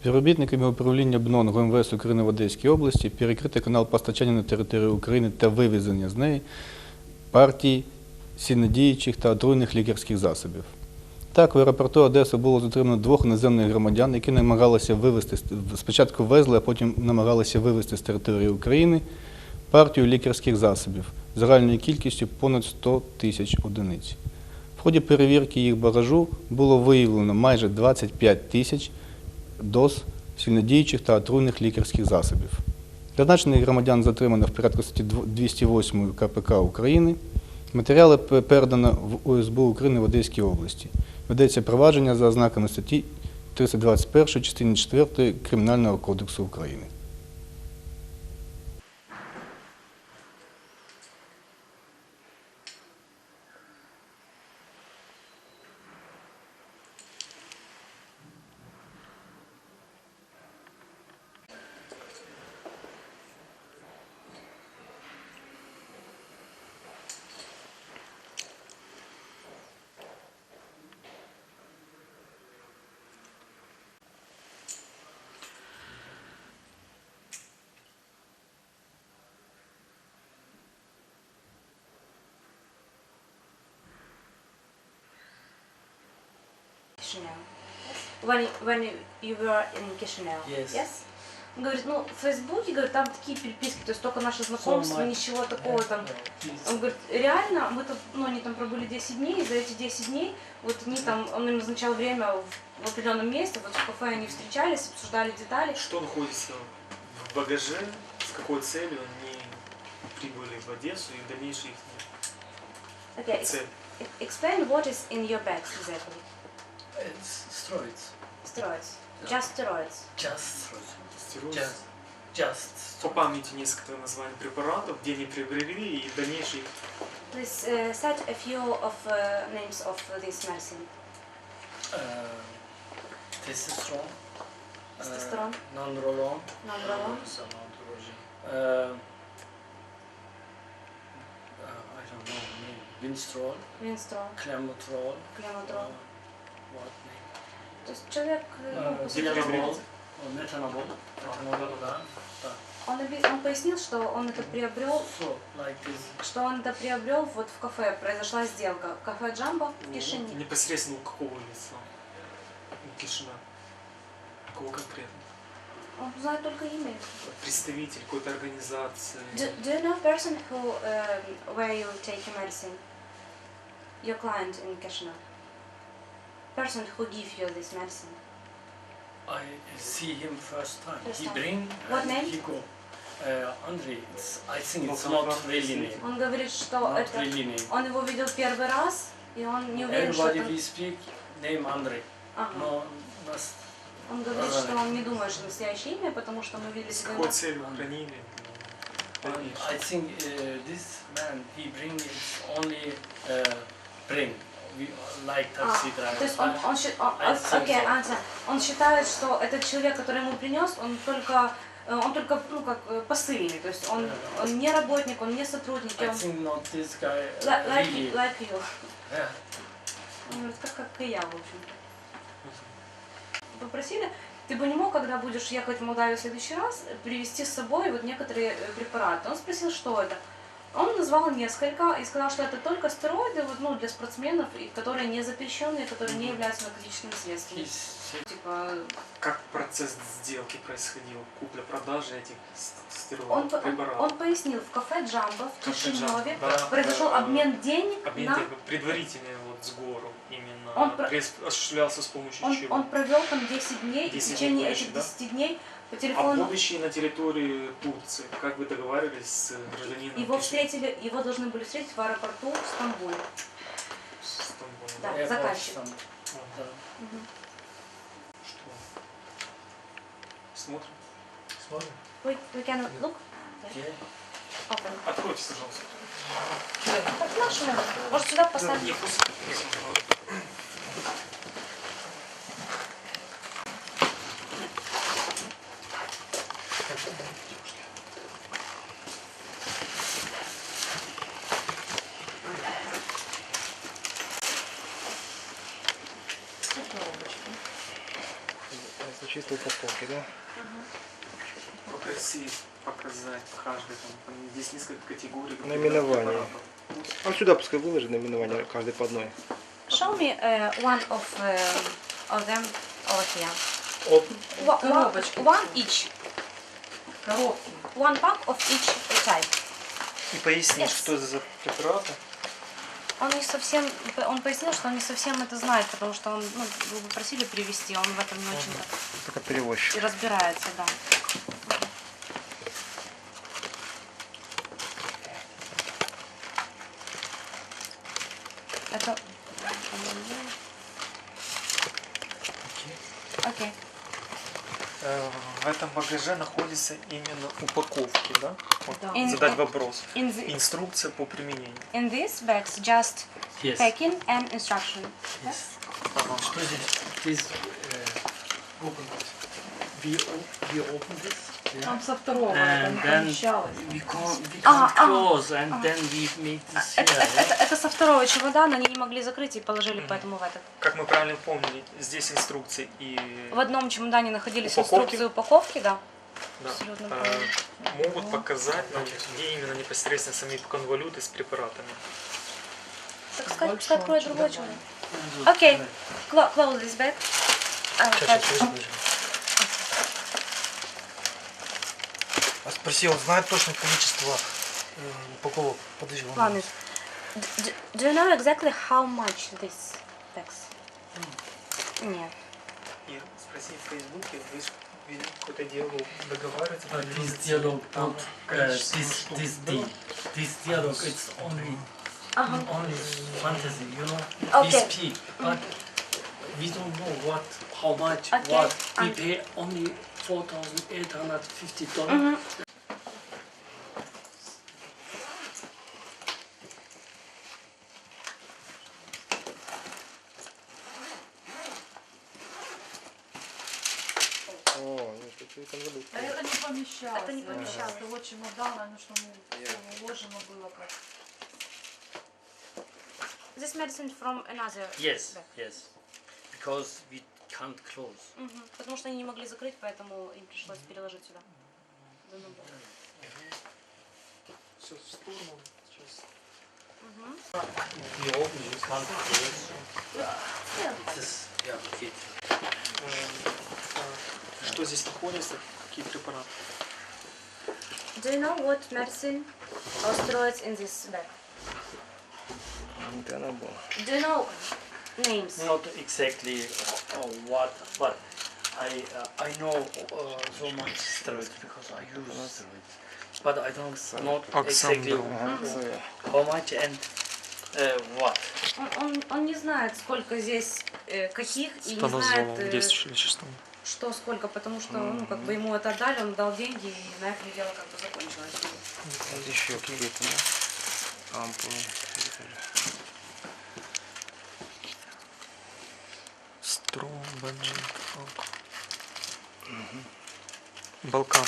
Співробітниками управління БНОН ГУМВС України в Одеській області перекрити канал постачання на територію України та вивезення з неї партій сильнодіючих та отруйних лікарських засобів. Так, в аеропорту Одеси було затримано двох іноземних громадян, які намагалися вивезти, спочатку везли, а потім намагалися вивезти з території України партію лікарських засобів загальною кількістю понад 100 тисяч одиниць. В ході перевірки їх багажу було виявлено майже 25 тисяч доз сильнодіючих та отруйних лікарських засобів. Зазначених громадян затримано в порядку статті 208 КПК України. Матеріали передано в УСБУ України в Одеській області. Ведеться провадження за ознаками статті 321 частини 4 Кримінального кодексу України. Chisinau. When, when you were in Chisinau. Yes. Он говорит, ну, в Фейсбуке, говорит, там такие переписки, то есть только наше знакомство, much. ничего такого там. Он говорит, реально, мы тут, ну, они там пробыли 10 дней, и за эти 10 дней, вот они там, он им назначал время в, в определенном месте, вот в кафе они встречались, обсуждали детали. Что находится в багаже, с какой целью они прибыли в Одессу и дальнейшие их Okay, ex- цель. explain what is in your bags exactly. It's steroids. Steroids. Just steroids. Just steroids. Just, just По памяти несколько названий препаратов, где они приобрели и дальнейшие их Please uh, cite a few of uh, names of uh, this medicine. uh, testosterone. Testosterone. Uh, nandrolone. Nandrolone. Uh, some androgen. Uh, uh, I don't know name. Winstrol. Winstrol, Clemotrol. Clemotrol. Uh, what name? То есть человек, ну, Uh, по сути, Dilanabol. Uh, metanabol. Metanabol, да. Он, объяс- он пояснил, что он это приобрел, So, like this. что он это приобрел вот в кафе, произошла сделка. Кафе Джамбо в ну, Кишине. непосредственно у какого лица? У Кишина. Кого конкретно? Он знает только имя. Представитель какой-то организации. Do, do you know person who, um, where you take your medicine? Your client in Kashina? Person who give you this medicine. I see him first time. First he time. bring What and name? he go. Uh, Andre, it's, I think it's Ну, not really name. Он говорит, что Not это... really name. Он его видел первый раз, и он не уверен, что Everybody we speak name Andre. Ага. No, нас- Он говорит, что он не думает, что настоящее имя, потому что мы видели С себя... какой целью хранили? I think uh, this man he bring it only uh, bring. We uh, like А, taxi driver. то есть он, он, счит- он, I think окей. Антя, он считает, что этот человек, который ему принес, он только, э, он только, ну как э, посыльный, то есть он, он не работник, он не сотрудник, I он think not this guy li- like, really. like you. Yeah. Он говорит, как, как и я, в общем. Попросили, ты бы не мог, когда будешь ехать в Молдавию в следующий раз, привезти с собой вот некоторые э, препараты. Он спросил, что это. Он назвал несколько и сказал, что это только стероиды вот, ну, для спортсменов, и которые не запрещенные, которые не являются наркотическими средствами. Типа, Как процесс сделки происходил? Купля-продажа этих с- он, стероидов, он, препаратов? он пояснил, в кафе Джамбо в Кафе Кишиневе да. произошел Да. обмен денег Обмен на... денег, предварительный вот сбор именно Он осуществлялся с помощью Он, чего? он провел там 10 дней, и в 10 течение дней, этих да? 10 дней по А телефону... будучи на территории Турции, как вы договаривались с гражданином Его встретили, его должны были встретить в аэропорту в Стамбуле. с Стамбулом, Да. airport заказчик. Ага. Мгм. Что? Смотрим. Смотрим. We, we can look. Yeah. Open. Откройте, пожалуйста. Так, нашу. Может, сюда поставить? Не, пусть. Коробочку. чисто упаковки, да? Попроси показать каждый там, там здесь несколько категорий. Наименование. Он сюда пускай выложит наименование каждый по одной. Show me uh, one of, uh, of them over here. Оп. One, Коробочки. one each. Коробки. One pack of each type. И пояснить, Yes. что это за препараты. Он не совсем, он пояснил, что он не совсем это знает, потому что он, ну, вы бы просили привести, он в этом не очень-то Только перевозчик. и разбирается, да. Это... Окей. Э, В этом багаже находятся именно упаковки, да? Вот. In- задать вопрос. In, the, Инструкция по применению. in these bags just Yes. packing and instruction. Yes. Что здесь? Здесь э, open it. We, we open this. Там со второго это не And then помещалось. we can't, we А, а, then we this Это, here. это, это со второго чемодана, они не могли закрыть и положили поэтому в этот. Как мы правильно помнили, здесь инструкции и В одном чемодане находились Упаковки? инструкции упаковки, да. да, абсолютно правильно. могут показать, значит, где именно непосредственно сами конвалюты с препаратами. Так сказать, пускай откроет другой чемодан. Окей. Clo- Close this bag. А, А спроси, он знает точное количество э, упаковок? Подожди, он... Ладно. D- d- Do you know exactly how much this bags? Нет. И спроси в Фейсбуке, вы вели какой-то диалог, договариваться. But this dialogue, not, uh, this, this, the, this dialogue, it's only, Ага. only fantasy, you know? Okay. We speak, but we don't know what, how much, Okay, what. We and- pay only four thousand eight hundred fifty dollars. Мгм. О, ну что ты конвалют. А это не помещалось. Это не помещалось. С того чемодана, ну что ну, всё уложено было как. This medicine from another Yes, bag. yes. Because we can't close. Мгм. Потому что они не могли закрыть, поэтому им пришлось переложить сюда. Да, ну, да. Все в сторону. Сейчас. Мгм. We open, you can't close. This, yeah, okay. Э, Что здесь находится? Какие препараты? Do you know what medicine or steroids in this bag? Do you know names? Not exactly uh, what, but I uh, I know uh, so much steroids because I use steroids, but I don't not exactly how much and uh, what. Он, он, он не знает, сколько здесь э, каких, и не знает, э, веществом. что сколько, потому что ну, как бы ему это отдали, он дал деньги, и на этом дело как бы закончилось. Вот еще какие-то, Ампулы. Балкан.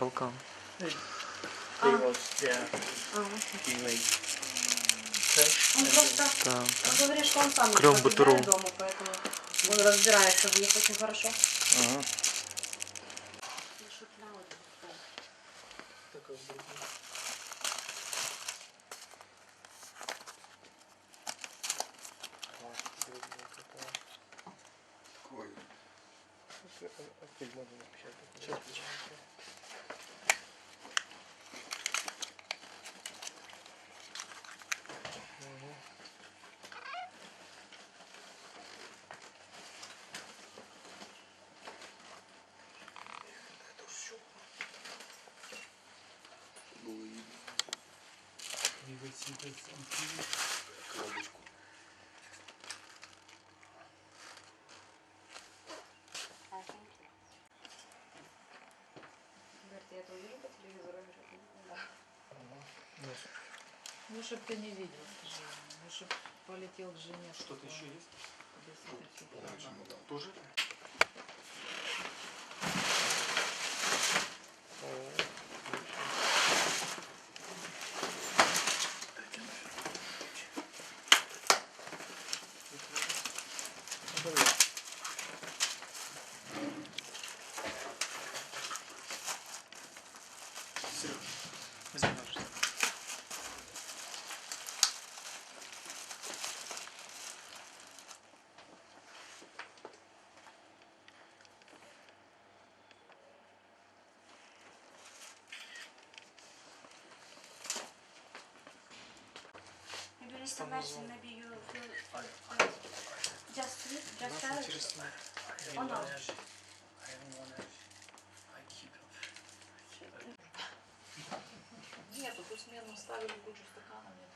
Балкан. А, anyway. Он просто Да. он говорит, что он сам Крем не дома, поэтому он разбирается в них очень хорошо. Ага. Отель можно напечатать. Сейчас печатаем. Двигатель, двигатель, двигатель. Коробочку. We will see this on TV. Лучше бы ты не видел, скажи. Лучше б полетел к жене. Что-то еще есть? Тоже? Version назвал. maybe you feel I, just sweet, just Нас tell it. интересует. I Oh, have no. one energy. I have one energy. I keep it. I keep it. Нет, тут сменно ставили кучу стаканов, нет.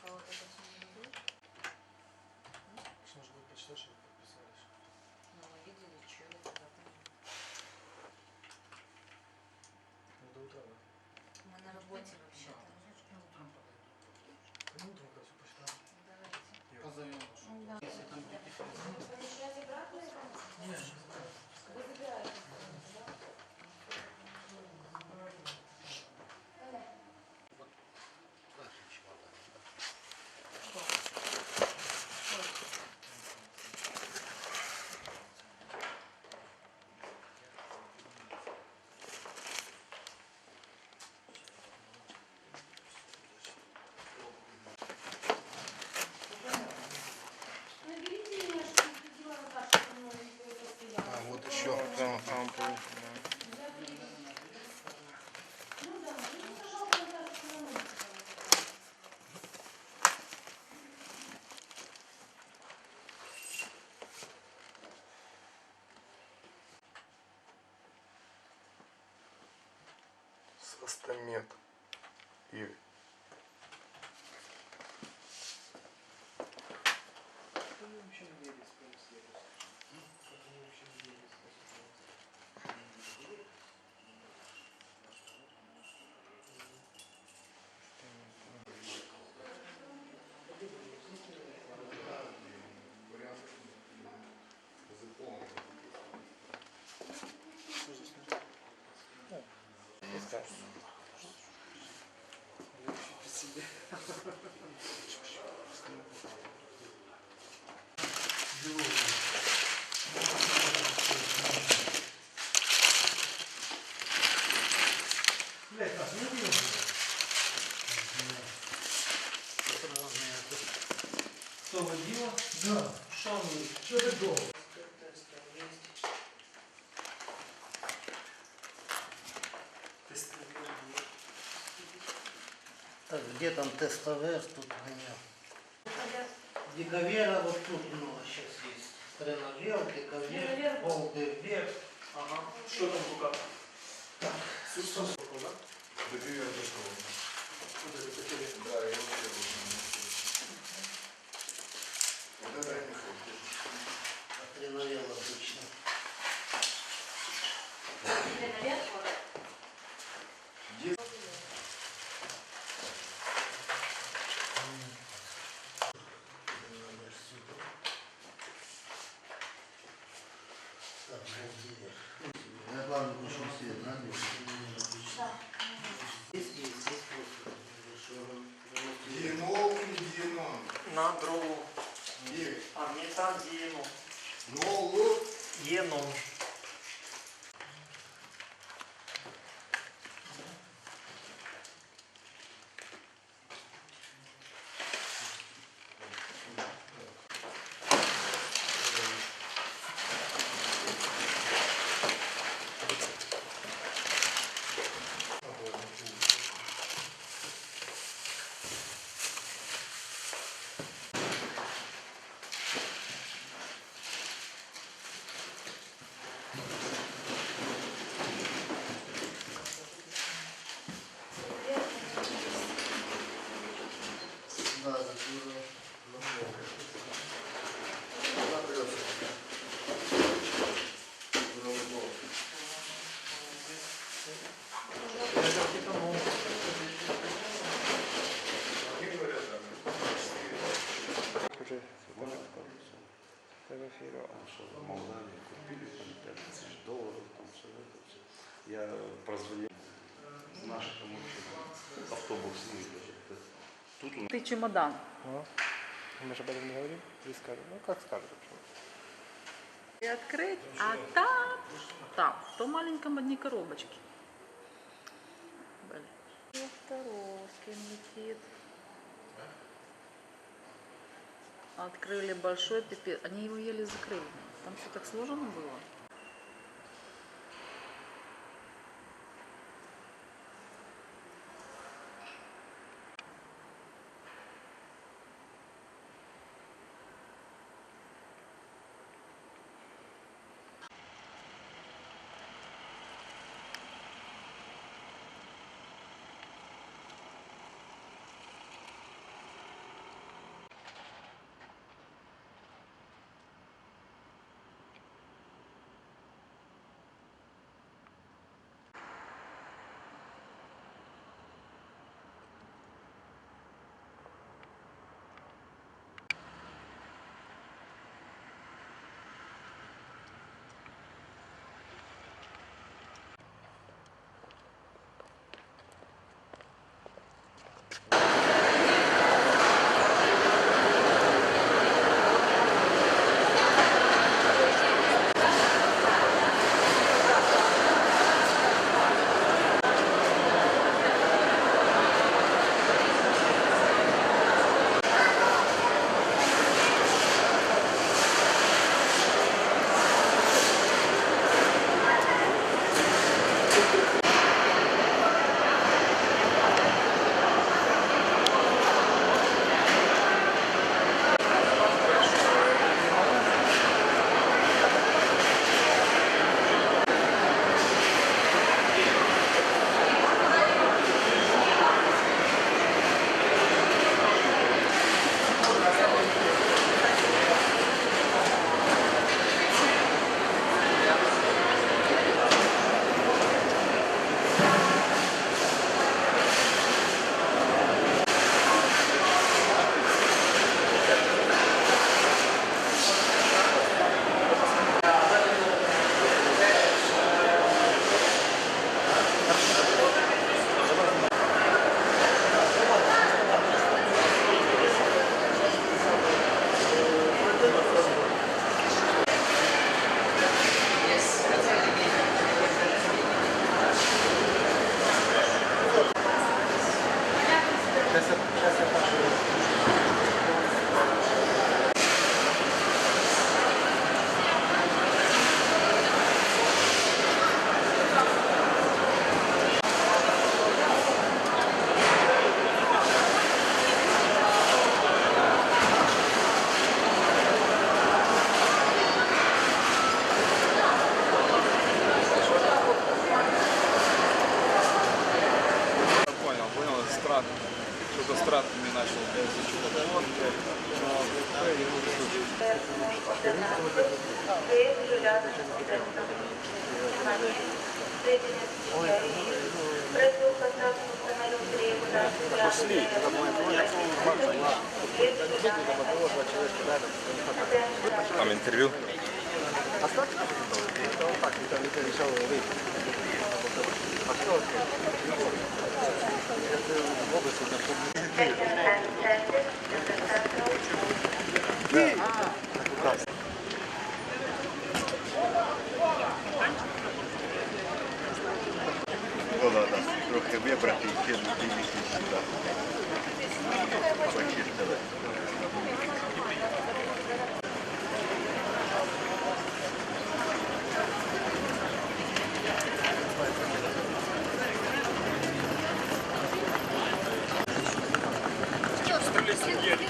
Это всё не любит. Нужно будет почитать, чтобы подписались. Ну, мы видели, что я тогда там. Ну, до утра, да? Мы на работе вообще-то. Ну, там А, вот еще. Там, там, там. Состамет. Игорь. Что, водила? Да. Что вы? Что ты долго? Так, где там тестовер, тут нет. Диковера вот тут много сейчас есть. Треновер, диковер, болдевер. Ага. Что там в руках? Договор дошел. Да, я его первый. Вот это я не хочу. Треновер обычно. Наверх, вот. Треновер сюда. Так, болдевер. Я главное включил свет, надо? Есть, есть, есть просто. Диенол или диенон? На дрову. Игорь. А мне там диену. Нол. Еном. Да, закрыл. уже в эфире. что в Молдавии купили там 5 тысяч долларов, там все это все. Я прозвонил наши там вообще автобус не Тут у Ты чемодан. Ну, мы же об этом не говорим. Вы скажете. Ну, как скажете. И открыть, а там, там, в том маленьком одни коробочки. Блин. Второвский летит. Открыли большой пипец. Они его еле закрыли. Там все так сложено было. Там интервью. Трохи вибрати і кинути дивитися сюди. Почистили. Тоже